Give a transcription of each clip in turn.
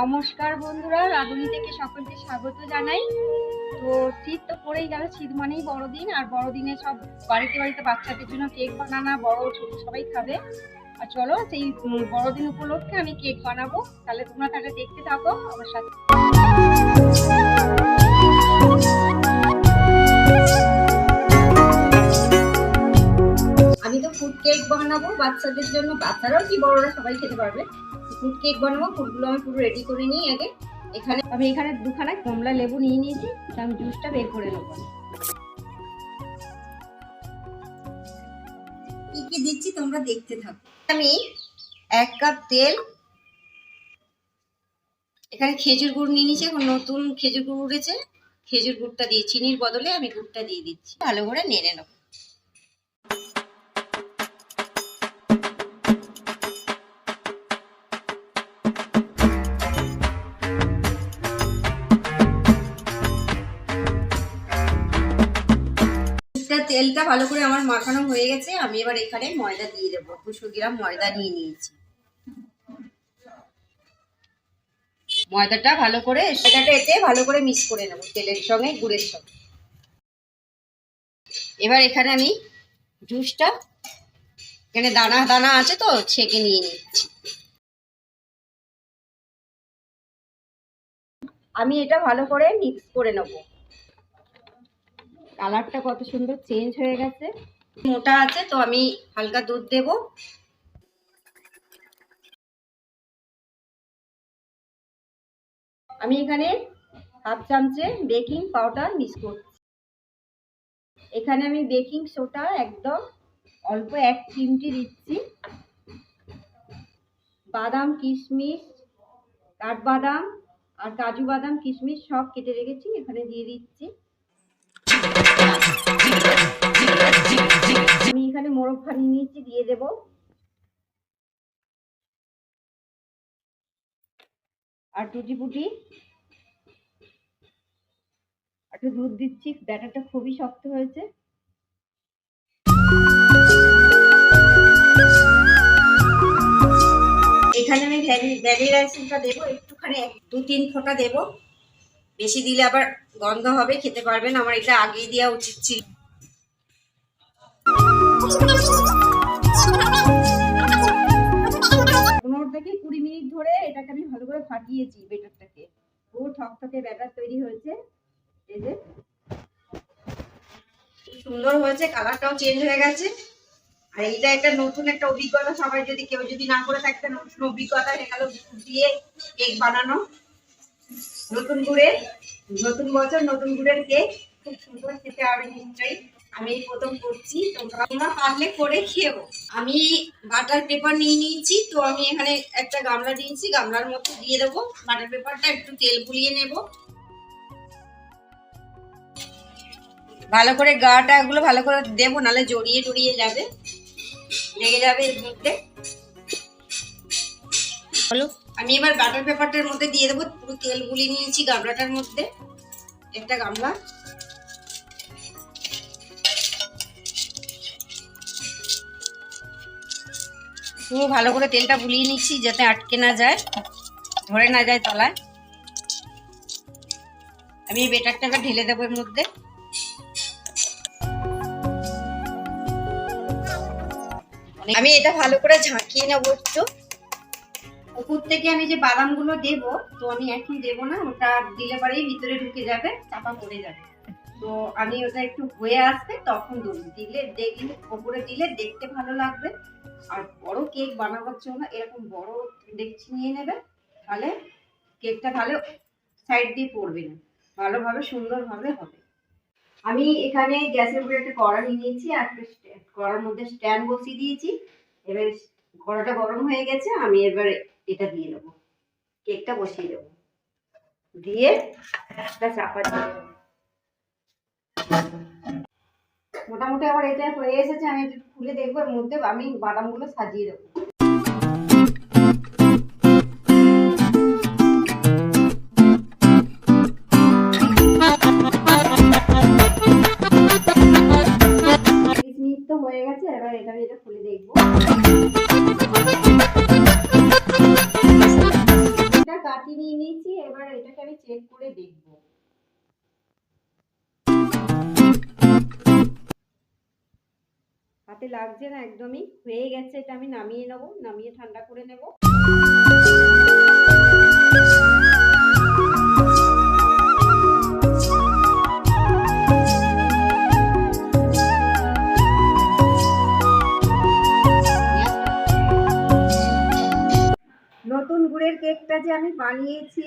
নমস্কার বন্ধুরা, রাধুনি থেকে সকলকে স্বাগত জানাই। তো শীত তো পড়েই গেল, শীত মানেই বড়দিন, আর বড়দিনে সব বাড়িতে বাড়িতে বাচ্চাদের জন্য কেক বানানা, বড় ছোট সবাই খাবে। আর চলো সেই বড়দিন উপলক্ষে আমি কেক বানাবো। তাহলে তোমরা তাহলে দেখতে থাকো, আমার সাথে। আমি তো ফুড কেক বানাবো, বাচ্চাদের জন্য। বাচ্চারাও কি, বড়রা সবাই খেতে পারবে। ফুড কেক বানাবো ফুডগুলো আমি পুরো রেডি করে নিই আগে। এখানে আমি এখানে দুখানা কমলা লেবু নিয়ে নিয়েছি আমি জুসটা বের করে নেব। কি কি দিচ্ছি তোমরা দেখতে থাকো। আমি এক কাপ তেল, এখানে খেজুর গুড় নিয়ে নিয়েছি, এখন নতুন খেজুর গুড় উঠেছে। খেজুর গুড়টা দিয়ে, চিনির বদলে আমি গুড়টা দিয়ে দিচ্ছি। ভালো করে নেড়ে নেব। দুধটা ভালো করে আমার মাখানো হয়ে গেছে, আমি এবার এখানে ময়দা দিয়ে দেবো। দুশো গ্রাম ময়দা নিয়ে নিয়েছি। ময়দাটা ভালো করে ময়দাটা এতে ভালো করে মিক্স করে নেব, তেলের সঙ্গে, গুড়ের সঙ্গে। এবার এখানে আমি জুসটা, এখানে দানা দানা আছে তো, ছেঁকে নিয়ে নিচ্ছি। আমি এটা ভালো করে মিক্স করে নেব। কালারটা কত সুন্দর চেঞ্জ হয়ে গেছে। মোটা আছে, তো আমি হালকা দুধ দেব। আমি এখানে হাফ চামচে বেকিং পাউডার মিক্স করছি। এখানে আমি বেকিং সোডা একদম অল্প এক চিমটি দিচ্ছি। বাদাম, কিশমিশ, কাঠবাদাম আর কাজু বাদাম, কিশমিশ সব কেটে রেখেছি, এখানে দিয়ে দিচ্ছি। আমি এখানে মোরগ ফানি নিয়েছি, দিয়ে দেব। আর টুটি ফুটি একটু দুধ দিচ্ছি, ব্যাটারটা খুবই শক্ত হয়েছে। এখানে আমি ভ্যানিলা আইসক্রিমটা দেবো, একটুখানি, এক- দু তিন ফোঁটা দেবো। বেশি দিলে আবার গন্ধ হবে খেতে পারবেন। আমার এটা আগেই দেওয়া উচিত ছিল। পনেরো থেকে কুড়ি মিনিট ধরে এটাকে আমি ভালো করে ফাটিয়েছি বেটারটাকে। পুরো ঠকঠকে ব্যাটার তৈরি হয়েছে। এই যে। খুব সুন্দর হয়েছে কালারটাও চেঞ্জ হয়ে গেছে। আর এইটা একটা নতুন একটা অভিজ্ঞতা সবাই যদি কেউ যদি না করে থাকে নতুন অভিজ্ঞতা হয়ে গেল দিয়ে কেক বানানো। নতুন গুড়ে, নতুন বছর, নতুন গুড়ের কেক খুব সুন্দর খেতে হবে নিশ্চয়ই। আমি প্রথম করছি তোমরা পারলে করে খেয়েও। আমি বাটার পেপার নিয়ে নিয়েছি, তো আমি এখানে একটা গামলা নিয়েছি গামলার মধ্যে দিয়ে দেবো। বাটার পেপারটা একটু তেল গুলিয়ে নেব। ভালো করে গাটা এগুলো ভালো করে দেবো, নাহলে জড়িয়ে জড়িয়ে যাবে। লেগে যাবে এর মধ্যে। বলো আমি এবার বাটার পেপারটার মধ্যে দিয়ে দেবো, পুরো তেল গুলি নিয়েছি গামলাটার মধ্যে। একটা গামলা। পুরো ভালো করে তেলটা বুলিয়ে নিচ্ছি যাতে আটকে না যায়, ধরে না যায় তলায়। আমি বেটারটাকে ঢেলে দেবো এর মধ্যে। আমি এটা ভালো করে ঝাঁকিয়ে নেব একটু। উপর থেকে আমি যে বাদামগুলো দেব, তো আমি এখন দেব না, ওটা দিলে পরেই ভিতরে ঢুকে যাবে, চাপা পড়ে যাবে। তো আমি ওটা একটু হয়ে আসবে, তখন দেবো। দিলে দেখলে ওপরে দিলে দেখতে ভালো লাগবে। আর বড় কেক বানাবার জন্য এরকম বড় ডেকচি নিয়ে নেবে, তাহলে কেকটা তাহলে সাইড দিয়ে পড়বে না। ভালোভাবে সুন্দরভাবে হবে। আমি এখানে গ্যাসের উপরে একটা কড়া নিয়ে নিয়েছি, আর কড়ার মধ্যে স্ট্যান্ড বসিয়ে দিয়েছি। এবার কড়াটা গরম হয়ে গেছে, আমি এবারে এটা দিয়ে দেবো। কেকটা বসিয়ে দেবো। দিয়ে একটা চাপা দিয়ে দেবো। মোটামুটি আমার এটা হয়ে এসেছে, আমি একটু খুলে দেখব, এর মধ্যে আমি বাদামগুলো সাজিয়ে দেবো। নিয়ে নিয়েছি, এবার এটাকে আমি চেক করে দেখব। হাতে লাগছে না, একদমই। হয়ে গেছে, এটা আমি নামিয়ে নেব, নামিয়ে ঠান্ডা করে নেব। নতুন কেকটা যে আমি বানিয়েছি,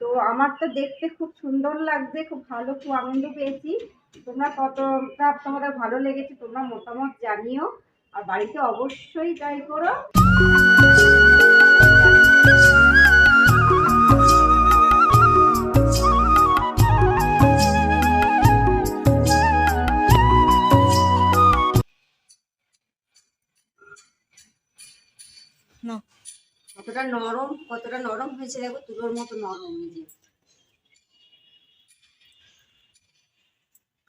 তো আমার তো দেখতে খুব সুন্দর লাগছে, খুব ভালো, খুব আনন্দ পেয়েছি। তোমরা কতটা তোমাদের ভালো লেগেছে তোমরা মতামত জানিও, আর বাড়িতে অবশ্যই ট্রাই করো। কতটা নরম কতটা নরম হয়েছে দেখো তুলোর মতো নরম নিজে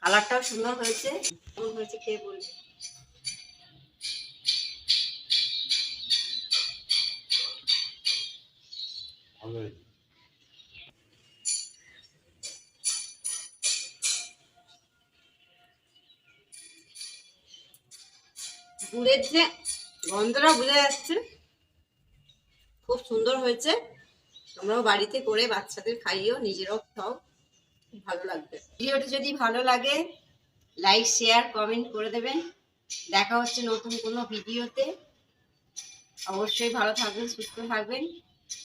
কালারটাও সুন্দর হয়েছে কেমন হয়েছে খেয়ে বলবে? গুড়ের যে গন্ধটা বোঝা যাচ্ছে। খুব সুন্দর হয়েছে। তোমরাও বাড়িতে করে বাচ্চাদের খাইও, নিজেরও খাও। ভালো লাগবে। ভিডিওটি যদি ভালো লাগে লাইক শেয়ার কমেন্ট করে দেবেন। দেখা হচ্ছে নতুন কোনো ভিডিওতে। অবশ্যই ভালো থাকবেন, সুস্থ থাকবেন।